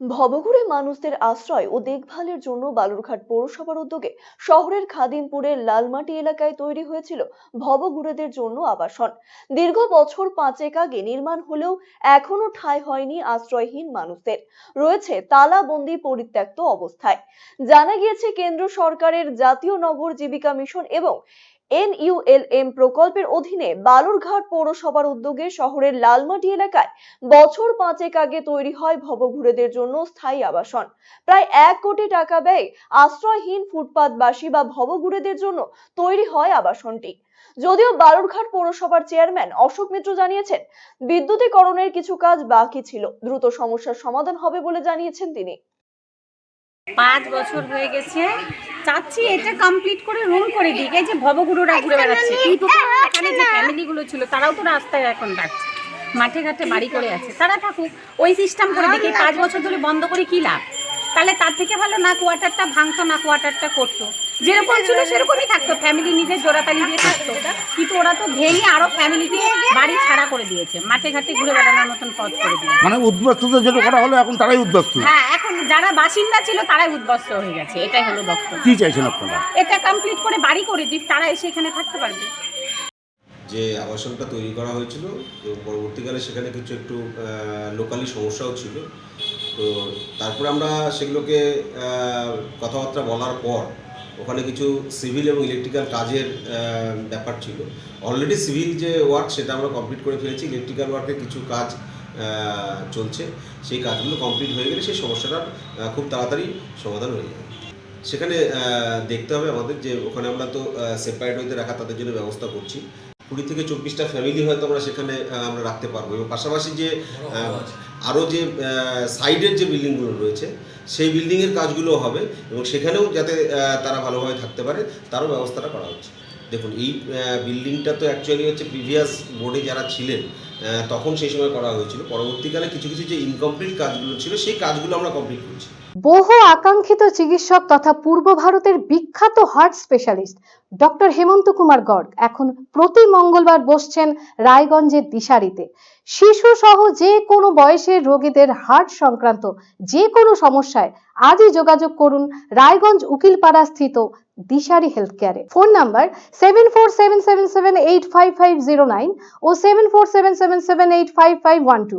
ভবঘুরে মানুষদের আশ্রয় ও দেখভালের জন্য বালুরঘাট পৌরসভার উদ্যোগে শহরের খাদিমপুরের লালমাটি এলাকায় তৈরি হয়েছিল ভবঘুরেদের জন্য আবাসন। দীর্ঘ বছর পাঁচেক আগে নির্মাণ হলেও এখনও ঠাঁই হয়নি আশ্রয়হীন মানুষদের। রয়েছে তালাবন্দি পরিত্যক্ত অবস্থায়। জানা গিয়েছে, কেন্দ্র সরকারের জাতীয় নগর জীবিকা মিশন এবং এনইউএলএম প্রকল্পের অধীনে বালুরঘাট পৌরসভার উদ্যোগে শহরের লালমাটি এলাকায় বছর পাঁচেক আগে তৈরি হয় ভবঘুরেদের জন্য স্থায়ী আবাসন। প্রায় এক কোটি টাকা ব্যয়ে আশ্রয়হীন ফুটপাতবাসী বা ভবঘুরেদের জন্য তৈরি হয় আবাসনটি। যদিও বালুরঘাট পৌরসভার চেয়ারম্যান অশোক মিত্র জানিয়েছেন, বিদ্যুতীকরণের কিছু কাজ বাকি ছিল, দ্রুত সমস্যার সমাধান হবে বলে জানিয়েছেন তিনি। পাঁচ বছর হয়ে গেছে। চাচ্ছি এটা কমপ্লিট করে রুম করে দিই এই যে ভবগুরুরা ঘুরে বেড়াচ্ছে কিন্তু এখানে যে ফ্যামিলিগুলো ছিল তারাও তো রাস্তায় এখন ডাকছে মাঠে ঘাটে বাড়ি করে আছে। তারা থাকুক ওই সিস্টেম করে দেখি পাঁচ বছর ধরে বন্ধ করে কি লাভ? তাহলে তার থেকে ভালো না কোয়ার্টারটা ভাঙতো না কোয়ার্টারটা করতো। যেরকম ছিল সেরকমই থাকতো। ফ্যামিলি নিজের জোড়াতালি দিয়ে থাকতো। কিন্তু ওরা তো ভেঙে আরও ফ্যামিলিকে বাড়ি ছাড়া করে দিয়েছে। মাঠে ঘাটে ঘুরে বেড়ানোর মতন পথ করে দিয়েছে। মানে উদ্বাস্তুদের যেটা করা হলো এখন তারাই উদ্বাস্তু। হ্যাঁ এখন যারা বাসিন্দা ছিল তারাই উদ্বস্ত হয়ে গেছে। এটাই হলো বক্তব্য। কি চাইছেন আপনারা? এটা কমপ্লিট করে বাড়ি করে দিই তারা এসে এখানে থাকতে পারবে। যে আবাসনটা তৈরি করা হয়েছিল এবং পরবর্তীকালে সেখানে কিছু একটু লোকালি সমস্যাও ছিল। তো তারপরে আমরা সেগুলোকে কথাবার্তা বলার পর ওখানে কিছু সিভিল এবং ইলেকট্রিক্যাল কাজের ব্যাপার ছিল। অলরেডি সিভিল যে ওয়ার্ক সেটা আমরা কমপ্লিট করে ফেলেছি ইলেকট্রিক্যাল ওয়ার্কের কিছু কাজ চলছে। সেই কাজগুলো কমপ্লিট হয়ে গেলে সেই সমস্যাটার খুব তাড়াতাড়ি সমাধান হয়ে যাবে। সেখানে দেখতে হবে আমাদের যে ওখানে আমরা তো সেপারেট হইতে রাখা তাদের জন্য ব্যবস্থা করছি। কুড়ি থেকে চব্বিশটা ফ্যামিলি হয়তো আমরা সেখানে আমরা রাখতে পারব। এবং পাশাপাশি যে আরও যে সাইডের যে বিল্ডিংগুলো রয়েছে সেই বিল্ডিংয়ের কাজগুলো হবে এবং সেখানেও যাতে তারা ভালোভাবে থাকতে পারে তারও ব্যবস্থাটা করা হচ্ছে। দেখুন এই বিল্ডিংটা তো অ্যাকচুয়ালি হচ্ছে প্রিভিয়াস বোর্ডে যারা ছিলেন তখন সেই সময় করা হয়েছিল। পরবর্তীকালে কিছু কিছু যে ইনকমপ্লিট কাজগুলো ছিল, সেই কাজগুলো আমরা কমপ্লিট করছি। বহু আকাঙ্ক্ষিত চিকিৎসক তথা পূর্ব ভারতের বিখ্যাত heart specialist doctor Hemant Kumar Garg এখন প্রতি মঙ্গলবার বসছেন রায়গঞ্জের দিশারিতে। শিশু সহ যে কোনো বয়সের রোগীদের হার্ট সংক্রান্ত যে কোনো সমস্যায় আজই যোগাযোগ করুন রায়গঞ্জ উকিলপাড়া স্থিত দিশারি হেলথ কেয়ারে phone number seven four seven seven seven eight five five zero nine ও seven four seven seven seven eight five five one two